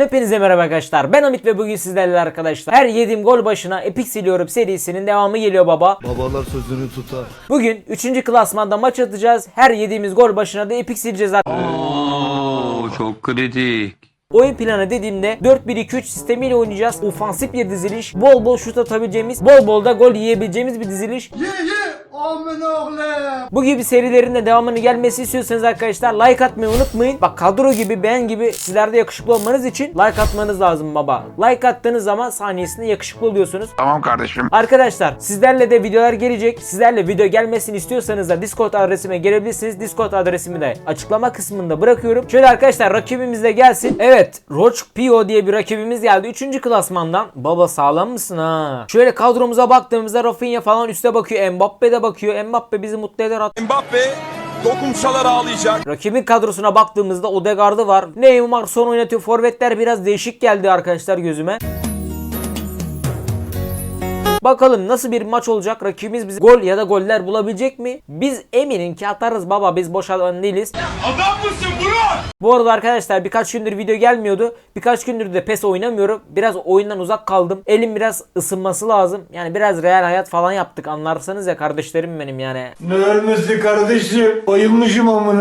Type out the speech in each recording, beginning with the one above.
Hepinize merhaba arkadaşlar. Ben Amit ve bugün sizlerle arkadaşlar. Her yediğim gol başına epik siliyorum serisinin devamı geliyor baba. Babalar sözünü tutar. Bugün 3. klasmanda maç atacağız. Her yediğimiz gol başına da epik sileceğiz. Oo, çok kritik. Oyun planı dediğimde 4-1-2-3 sistemiyle oynayacağız. Ofansif bir diziliş. Bol bol şut atabileceğimiz, bol bol da gol yiyebileceğimiz bir diziliş. Bu gibi serilerin de devamını gelmesi istiyorsanız arkadaşlar like atmayı unutmayın. Bak kadro gibi ben gibi sizler de yakışıklı olmanız için like atmanız lazım baba. Like attığınız zaman saniyesinde yakışıklı oluyorsunuz. Tamam kardeşim. Arkadaşlar sizlerle de videolar gelecek. Sizlerle video gelmesini istiyorsanız da Discord adresime gelebilirsiniz. Discord adresimi de açıklama kısmında bırakıyorum. Şöyle arkadaşlar rakibimiz de gelsin. Evet Roach Pio diye bir rakibimiz geldi. 3. klasmandan. Baba sağlam mısın ha? Şöyle kadromuza baktığımızda Rafinha falan üste bakıyor. Mbappe de bakıyor. Mbappe bizi mutlu eder. At- Mbappe dokunsalar ağlayacak. Rakibin kadrosuna baktığımızda Odegaard'ı var. Neymar son oynatıyor. Forvetler biraz değişik geldi arkadaşlar gözüme. Bakalım nasıl bir maç olacak? Rakibimiz bize gol ya da goller bulabilecek mi? Biz eminim ki atarız baba. Biz boş adam değiliz. Adam mısın Murat? Bu arada arkadaşlar birkaç gündür video gelmiyordu. Birkaç gündür de PES oynamıyorum. Biraz oyundan uzak kaldım. Elim biraz ısınması lazım. Yani biraz real hayat falan yaptık. Anlarsanız ya kardeşlerim benim yani. Ne ölmesi kardeşim? Bayılmışım amına.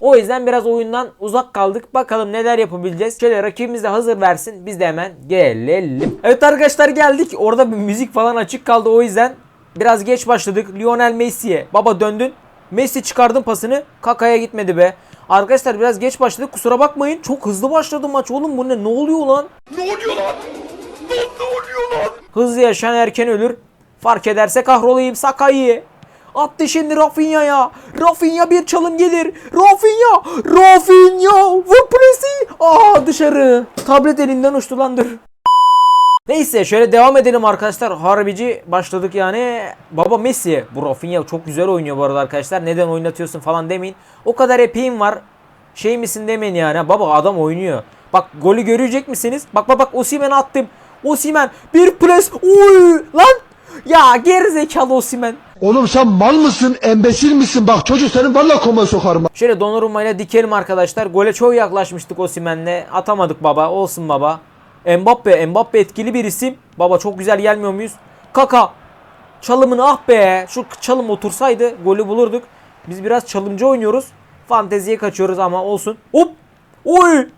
O yüzden biraz oyundan uzak kaldık. Bakalım neler yapabileceğiz. Şöyle rakibimiz de hazır versin. Biz de hemen gelelim. Evet arkadaşlar geldik. Orada bir müzik falan açık kaldı. O yüzden biraz geç başladık. Lionel Messi'ye. Baba döndün. Messi çıkardın pasını. Kaka'ya gitmedi be. Arkadaşlar biraz geç başladık. Kusura bakmayın. Çok hızlı başladı maç. Oğlum bu ne? Ne oluyor lan? Ne oluyor lan? Lan ne oluyor lan? Hızlı yaşayan erken ölür. Fark ederse kahrolayım Sakay'ı. Attı şimdi Rafinha'ya. Rafinha bir çalım gelir. Rafinha! Rafinha! Vur presi! Aa dışarı. Tablet elinden uçtu lan dur. Neyse şöyle devam edelim arkadaşlar. Harbici başladık yani. Baba Messi. Bu Rafinha çok güzel oynuyor bu arada arkadaşlar. Neden oynatıyorsun falan demeyin. O kadar epiğim var. Şey misin demeyin yani. Baba adam oynuyor. Bak golü görecek misiniz? Bak bak bak Osimhen'e attım. Osimhen bir pres. Oy lan. Ya gerizekalı Osimhen. Oğlum sen mal mısın, embesil misin? Bak çocuk senin valla koma sokarım. Şöyle Donnarumma ile dikelim arkadaşlar. Gole çok yaklaşmıştık Osimhen'le. Atamadık baba. Olsun baba. Mbappe. Mbappe etkili bir isim. Baba çok güzel gelmiyor muyuz? Kaka. Çalımını ah be. Şu çalım otursaydı golü bulurduk. Biz biraz çalımcı oynuyoruz. Fanteziye kaçıyoruz ama olsun. Hop. Oy.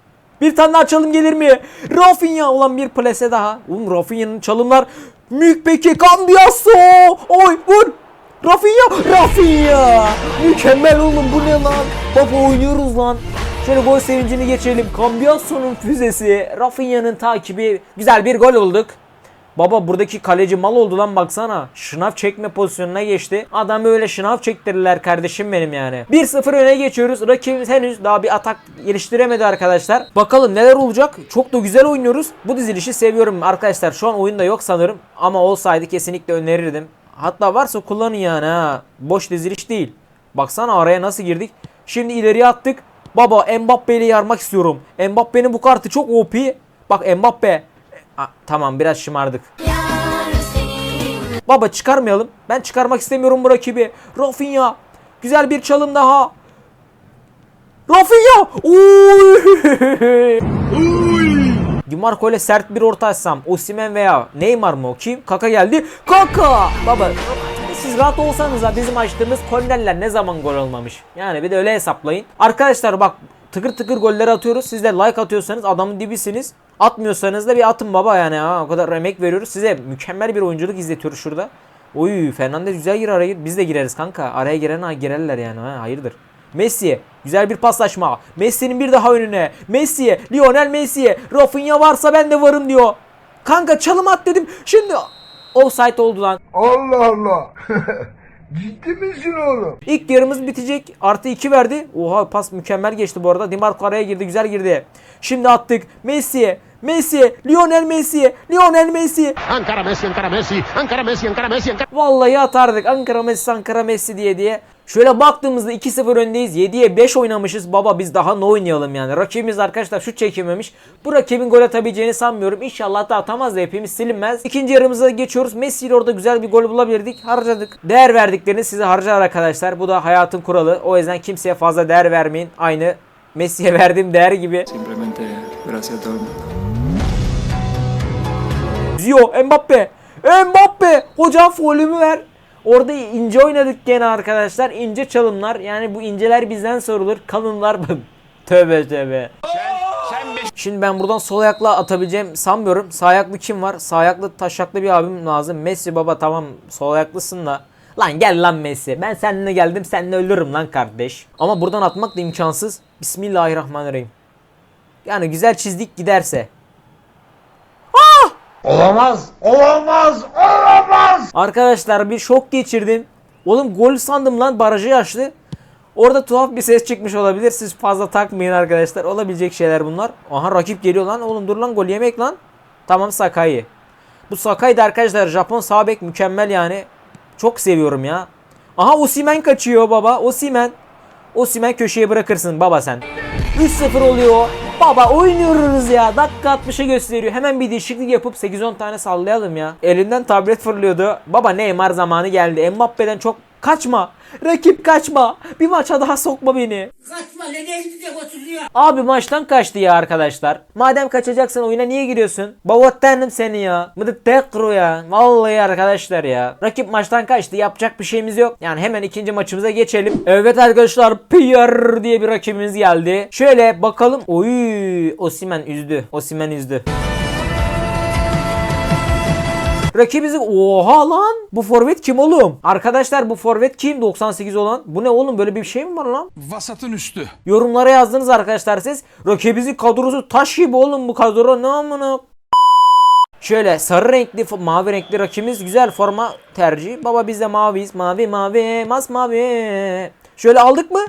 Bir tane daha çalım gelir mi? Rafinha olan bir plase daha. Oğlum Rafinha'nın çalımlar. Mük peki Cambiasso. Oy vur. Rafinha! Rafinha! Mükemmel oğlum bu ne lan? Baba oynuyoruz lan. Şöyle gol sevincini geçelim. Cambiasso'nun füzesi, Rafinha'nın takibi. Güzel bir gol olduk. Baba buradaki kaleci mal oldu lan baksana. Şınav çekme pozisyonuna geçti. Adam öyle şınav çektirirler kardeşim benim yani. 1-0 öne geçiyoruz. Rakibimiz henüz daha bir atak geliştiremedi arkadaşlar. Bakalım neler olacak. Çok da güzel oynuyoruz. Bu dizilişi seviyorum arkadaşlar. Şu an oyunda yok sanırım. Ama olsaydı kesinlikle önerirdim. Hatta varsa kullanın yani ha. Boş diziliş değil. Baksana araya nasıl girdik. Şimdi ileriye attık. Baba Mbappe ile yarmak istiyorum. Mbappe'nin bu kartı çok OP. Bak Mbappe. Aa, tamam biraz şımardık. Baba çıkarmayalım. Ben çıkarmak istemiyorum bu rakibi. Rafinha. Güzel bir çalım daha. Rafinha. Oy. Di Marco ile sert bir orta açsam. Osimhen veya Neymar mı o kim? Kaka geldi. Kaka. Baba siz rahat olsanız da bizim açtığımız kornerler ne zaman gol olmamış. Yani bir de öyle hesaplayın. Arkadaşlar bak tıkır tıkır golleri atıyoruz. Siz de like atıyorsanız adamın dibisiniz. Atmıyorsanız da bir atın baba yani ha. O kadar emek veriyoruz. Size mükemmel bir oyunculuk izletiyoruz şurada. Oy Fernandez güzel gir araya. Biz de gireriz kanka. Araya giren ha girerler yani ha. Hayırdır. Messi güzel bir paslaşma. Messi'nin bir daha önüne. Messi'ye, Lionel Messi'ye. Rafinha varsa ben de varım diyor. Kanka çalım at dedim. Şimdi offside oldu lan. Allah Allah. Ciddi misin oğlum? İlk yarımız bitecek. Artı 2 verdi. Oha pas mükemmel geçti bu arada. Di Marco araya girdi. Güzel girdi. Şimdi attık. Messi'ye. Messi. Lionel Messi'ye. Lionel Messi. Ankara Messi, Ankara Messi, Ankara Messi, Ankara Messi, Ankara Vallahi atardık. Ankara Messi, Ankara Messi diye diye. Şöyle baktığımızda 2-0 öndeyiz. 7'ye 5 oynamışız. Baba biz daha ne oynayalım yani. Rakibimiz arkadaşlar şut çekememiş. Bu rakibin gol atabileceğini sanmıyorum. İnşallah da atamaz da hepimiz silinmez. İkinci yarımıza geçiyoruz. Messi ile orada güzel bir gol bulabilirdik. Harcadık. Değer verdiklerini size harcar arkadaşlar. Bu da hayatın kuralı. O yüzden kimseye fazla değer vermeyin. Aynı Messi'ye verdiğim değer gibi. Simplemente gracias a todo. Zio, Mbappe. Mbappe. Hocam folümü ver. Orada ince oynadık gene arkadaşlar. İnce çalımlar. Yani bu inceler bizden sorulur. Kalınlar tövbe tövbe. Şimdi ben buradan sol ayakla atabileceğim sanmıyorum. Sağ ayaklı kim var? Sağ ayaklı taşaklı bir abim lazım. Messi baba tamam sol ayaklısın da. Lan gel lan Messi. Ben seninle geldim seninle ölürüm lan kardeş. Ama buradan atmak da imkansız. Bismillahirrahmanirrahim. Yani güzel çizdik giderse. Olamaz, olamaz, olamaz. Arkadaşlar bir şok geçirdim. Oğlum gol sandım lan barajı açtı. Orada tuhaf bir ses çıkmış olabilir. Siz fazla takmayın arkadaşlar. Olabilecek şeyler bunlar. Aha rakip geliyor lan. Oğlum dur lan gol yemek lan. Tamam Sakai. Bu Sakai de arkadaşlar Japon sağ bek mükemmel yani. Çok seviyorum ya. Aha Osimen kaçıyor baba. Osimen. Osimen köşeye bırakırsın baba sen. 3-0 oluyor. Baba oynuyoruz ya. Dakika 60'ı gösteriyor. Hemen bir değişiklik yapıp 8-10 tane sallayalım ya. Elinden tablet fırlıyordu. Baba Neymar zamanı geldi. Mbappe'den çok kaçma. Rakip kaçma. Bir maça daha sokma beni. Kaçma nereye gidecek oturuyor? Abi maçtan kaçtı ya arkadaşlar. Madem kaçacaksın oyuna niye giriyorsun? Bavattanım seni ya. Mıdı tekro ya. Vallahi arkadaşlar ya. Rakip maçtan kaçtı. Yapacak bir şeyimiz yok. Yani hemen ikinci maçımıza geçelim. Evet arkadaşlar. Pierre diye bir rakibimiz geldi. Şöyle bakalım. Oy, Osimen üzdü. Osimen üzdü. Rakibizi oha lan bu forvet kim oğlum? Arkadaşlar bu forvet kim 98 olan? Bu ne oğlum böyle bir şey mi var lan? Vasatın üstü. Yorumlara yazdınız arkadaşlar siz. Rakibimizin kadrosu taş gibi oğlum bu kadro ne amına. Şöyle sarı renkli mavi renkli rakibimiz güzel forma tercihi. Baba biz de maviyiz. Mavi mavi mas mavi. Şöyle aldık mı?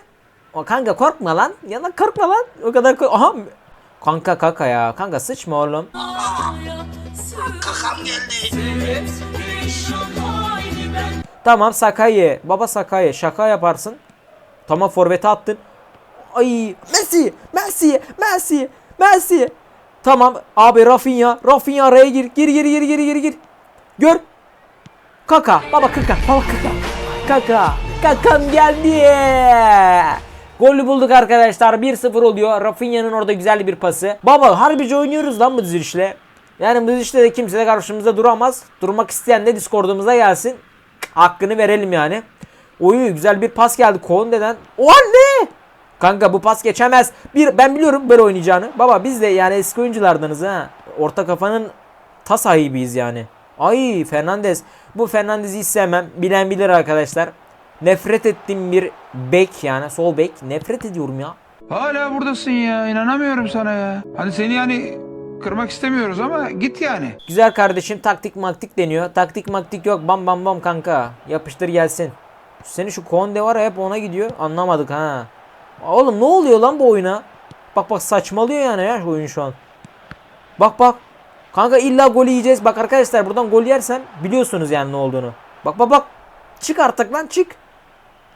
O kanka korkma lan. Yana korkma lan. O kadar kork Aha. Kanka kaka ya. Kanka sıçma oğlum. Tamam Sakai. Baba Sakai. Şaka yaparsın. Tamam forvete attın. Ay Messi, Messi, Messi, Messi. Tamam abi Rafinha, Rafinha araya gir. Gir gir gir gir gir gir. Gör. Kaka, baba kaka, baba kaka. Kaka, kakam geldi. Golü bulduk arkadaşlar. 1-0 oluyor. Rafinha'nın orada güzel bir pası. Baba harbici oynuyoruz lan bu dizilişle. Yani bu dizilişle de kimse de karşımızda duramaz. Durmak isteyen de Discord'umuza gelsin. Hakkını verelim yani. Oy güzel bir pas geldi Konde'den. O ne? Kanka bu pas geçemez. Bir ben biliyorum böyle oynayacağını. Baba biz de yani eski oyunculardanız ha. Orta kafanın ta sahibiyiz yani. Ay Fernandez. Bu Fernandez'i hiç sevmem. Bilen bilir arkadaşlar. Nefret ettiğim bir bek yani sol bek. Nefret ediyorum ya. Hala buradasın ya. inanamıyorum sana ya. Hani seni yani kırmak istemiyoruz ama git yani. Güzel kardeşim taktik maktik deniyor. Taktik maktik yok. Bam bam bam kanka. Yapıştır gelsin. Senin şu Konde var hep ona gidiyor. Anlamadık ha. Oğlum ne oluyor lan bu oyuna? Bak bak saçmalıyor yani ya oyun şu an. Bak bak. Kanka illa golü yiyeceğiz. Bak arkadaşlar buradan gol yersem biliyorsunuz yani ne olduğunu. Bak bak bak. Çık artık lan çık.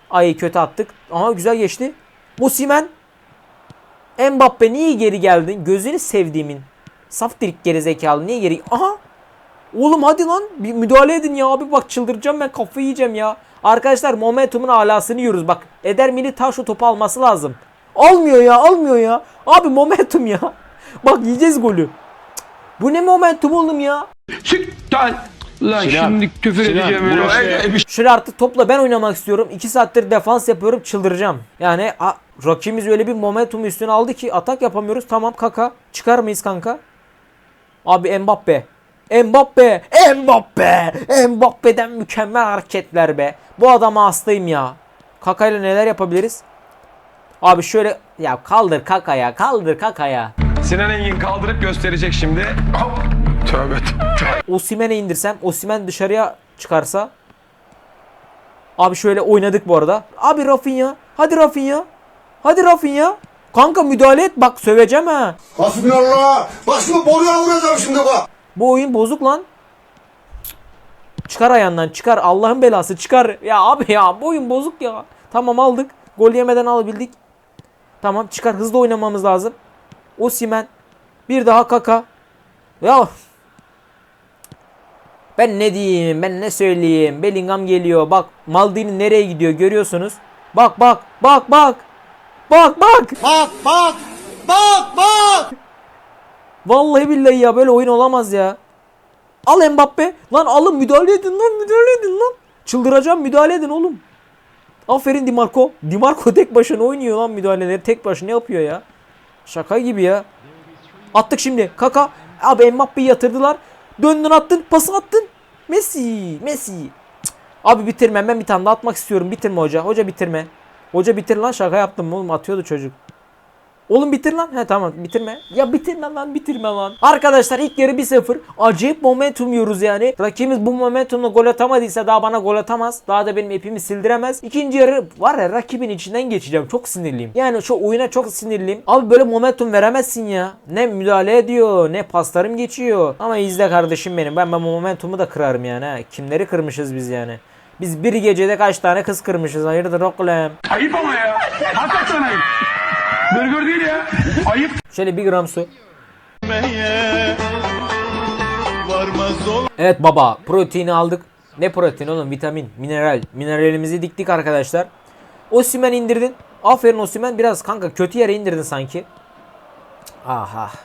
Ay kötü attık. Aha güzel geçti. Musimen. Mbappe niye geri geldin? Gözünü sevdiğimin. Saf dirik gerizekalı niye geri? Aha. Oğlum hadi lan bir müdahale edin ya abi bak çıldıracağım ben kafayı yiyeceğim ya. Arkadaşlar momentumun alasını yiyoruz bak. Eder Militao şu topu alması lazım. Almıyor ya almıyor ya. Abi momentum ya. Bak yiyeceğiz golü. Cık, Bu ne momentum oğlum ya. Çık lan. Lan şimdi küfür edeceğim öyle. Şöyle artık topla ben oynamak istiyorum. 2 saattir defans yapıyorum çıldıracağım. Yani a, rakibimiz öyle bir momentum üstüne aldı ki atak yapamıyoruz. Tamam kaka. Çıkar mıyız kanka? Abi Mbappe. Mbappe. Mbappe. Mbappe'den mükemmel hareketler be. Bu adama hastayım ya. Kaka ile neler yapabiliriz? Abi şöyle ya kaldır kaka ya kaldır kaka ya. Sinan Engin kaldırıp gösterecek şimdi. Hop. Tövbe tövbe. Osimhen'e indirsem Osimhen dışarıya çıkarsa Abi şöyle oynadık bu arada. Abi Rafinha. Hadi Rafinha. Hadi Rafinha. Kanka müdahale et bak söveceğim ha. Hasbinallah. Bak şimdi boruya vuracağım şimdi bak. Bu oyun bozuk lan. Çıkar ayağından çıkar Allah'ın belası çıkar. Ya abi ya bu oyun bozuk ya. Tamam aldık. Gol yemeden alabildik. Tamam çıkar hızlı oynamamız lazım. Osimhen. Bir daha Kaka. Ya ben ne diyeyim ben ne söyleyeyim. Bellingham geliyor. Bak Maldini nereye gidiyor görüyorsunuz. Bak bak bak bak. Bak bak. Bak bak. Bak bak. Vallahi billahi ya böyle oyun olamaz ya. Al Mbappe. Lan alın müdahale edin lan müdahale edin lan. Çıldıracağım müdahale edin oğlum. Aferin Di Marco. Di Marco tek başına oynuyor lan müdahaleleri. Tek başına yapıyor ya. Şaka gibi ya. Attık şimdi. Kaka. Abi Mbappe'yi yatırdılar. Döndün attın. Pası attın. Messi. Messi. Cık. Abi bitirme. Ben bir tane daha atmak istiyorum. Bitirme hoca. Hoca bitirme. Hoca bitir lan. Şaka yaptım oğlum. Atıyordu çocuk. Oğlum bitir lan. He tamam bitirme. Ya bitirme lan bitirme lan. Arkadaşlar ilk yarı 1-0. Acayip momentum yiyoruz yani. Rakibimiz bu momentumla gol atamadıysa daha bana gol atamaz. Daha da benim ipimi sildiremez. İkinci yarı var ya rakibin içinden geçeceğim. Çok sinirliyim. Yani şu oyuna çok sinirliyim. Abi böyle momentum veremezsin ya. Ne müdahale ediyor ne paslarım geçiyor. Ama izle kardeşim benim. Ben ben momentumu da kırarım yani. Ha. Kimleri kırmışız biz yani. Biz bir gecede kaç tane kız kırmışız. Hayırdır oğlum. Ayıp ama ya. Hakikaten ayıp. Burger değil ya. Ayıp. Şöyle bir gram su. Evet baba proteini aldık. Ne protein oğlum vitamin, mineral. Mineralimizi diktik arkadaşlar. Osimen indirdin. Aferin Osimen biraz kanka kötü yere indirdin sanki. Ah ah.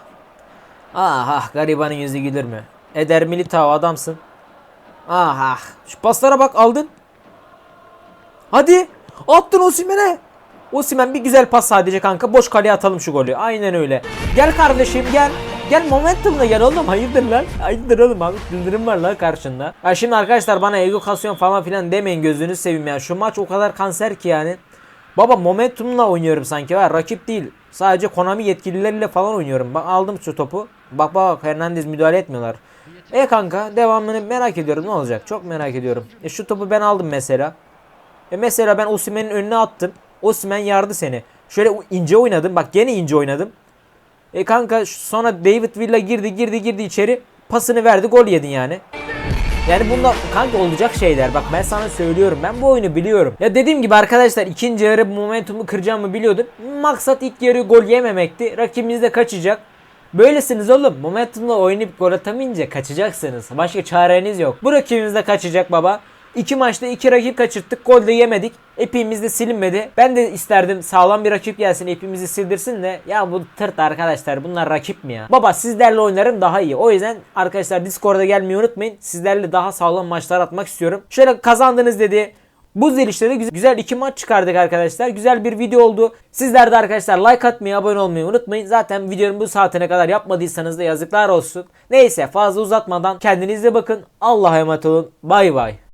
Ah ah garibanın yüzü gülür mü? Eder Militao adamsın. Ah ah. Şu paslara bak aldın. Hadi. Attın Osimen'e. Osimen bir güzel pas sadece kanka. Boş kaleye atalım şu golü. Aynen öyle. Gel kardeşim gel. Gel momentumla gel oğlum. Hayırdır lan? Hayırdır oğlum abi. Bildirim var lan karşında. Ya şimdi arkadaşlar bana egokasyon falan filan demeyin gözünü seveyim ya. Şu maç o kadar kanser ki yani. Baba momentumla oynuyorum sanki var. Rakip değil. Sadece Konami yetkilileriyle falan oynuyorum. Bak aldım şu topu. Bak bak Hernandez müdahale etmiyorlar. E kanka devamını merak ediyorum ne olacak? Çok merak ediyorum. E şu topu ben aldım mesela. E mesela ben Osimhen'in önüne attım. Osimhen yardı seni. Şöyle ince oynadım. Bak gene ince oynadım. E kanka sonra David Villa girdi girdi girdi içeri. Pasını verdi gol yedin yani. Yani bunda kanka olacak şeyler. Bak ben sana söylüyorum. Ben bu oyunu biliyorum. Ya dediğim gibi arkadaşlar ikinci yarı momentumu kıracağımı biliyordum. Maksat ilk yarı gol yememekti. Rakibimiz de kaçacak. Böylesiniz oğlum. Momentumla oynayıp gol atamayınca kaçacaksınız. Başka çareniz yok. Bu rakibimiz de kaçacak baba. İki maçta iki rakip kaçırttık. Gol de yemedik. Epimiz de silinmedi. Ben de isterdim sağlam bir rakip gelsin. Epimizi sildirsin de. Ya bu tırt arkadaşlar. Bunlar rakip mi ya? Baba sizlerle oynarım daha iyi. O yüzden arkadaşlar Discord'a gelmeyi unutmayın. Sizlerle daha sağlam maçlar atmak istiyorum. Şöyle kazandınız dedi. Bu zilişte de güzel, iki maç çıkardık arkadaşlar. Güzel bir video oldu. Sizler de arkadaşlar like atmayı, abone olmayı unutmayın. Zaten videonun bu saatine kadar yapmadıysanız da yazıklar olsun. Neyse fazla uzatmadan kendinize bakın. Allah'a emanet olun. Bay bay.